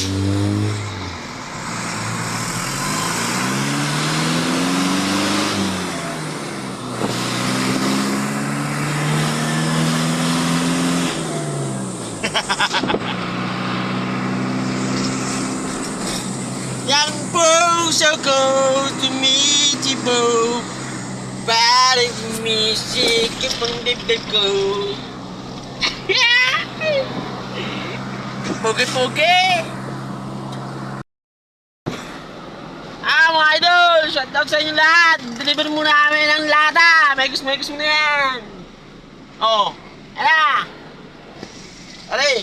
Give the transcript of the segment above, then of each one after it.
Young bow so cold to meet you both. Parang music pang dibdib ko Pugi-pugi Ah mga idol, shoutout sa inyo lahat Deliver muna kami ng lata Megus-megus mo na yan Oh, ala Aray,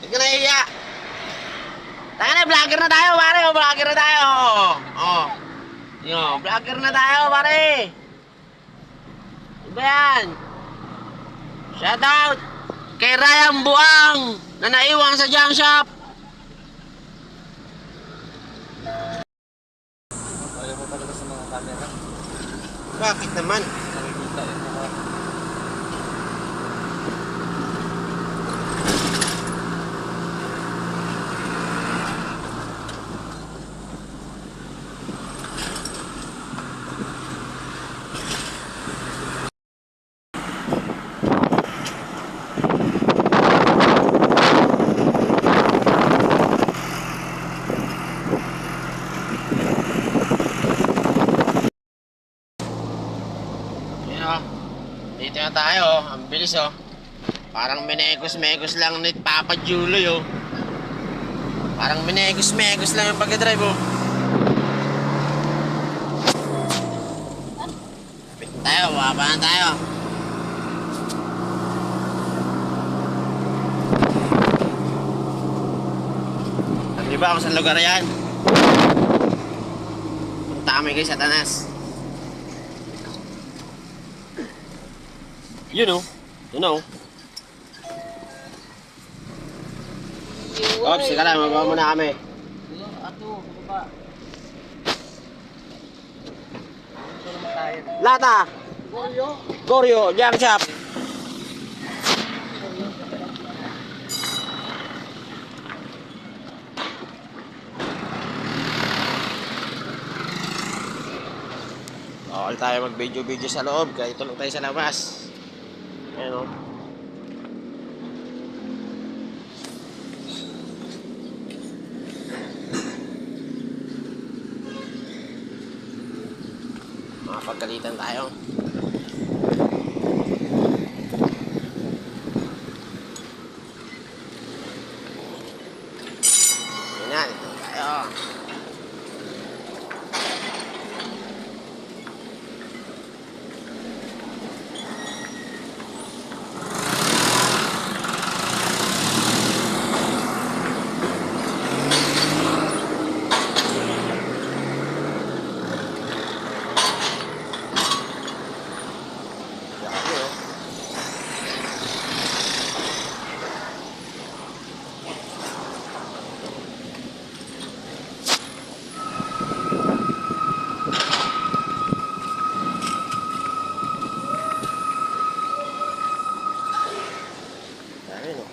huwag ka nahiya Taka na, vlogger na tayo, pare. Oh, vlogger na tayo. Oh. Oh. Yo, vlogger na tayo, pare. Iba yan. Shout out kay Ryan Buang na naiwang sa junk shop. Bakit naman oh. Dito na tayo. Ang bilis oh. Parang minegos-megos lang ni Papa Juloy oh. Parang minegos-megos lang yung pagka-drive oh. Kapit tayo, baba na tayo. Niyo ba kung saan lugar yan? Punta kami kay Satanas. You know. You know. Ops, sige lang. Mababa muna kami. Ato, baba. Lata! Goryo. Goryo, jam shop. Bawal tayo mag-video-video sa loob, kaya tulog tayo sa labas. Ayan o. Makapagkalitan tayo. Yun na, dito tayo. Grabe, oh. Dami, no?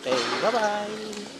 Okay, bye-bye!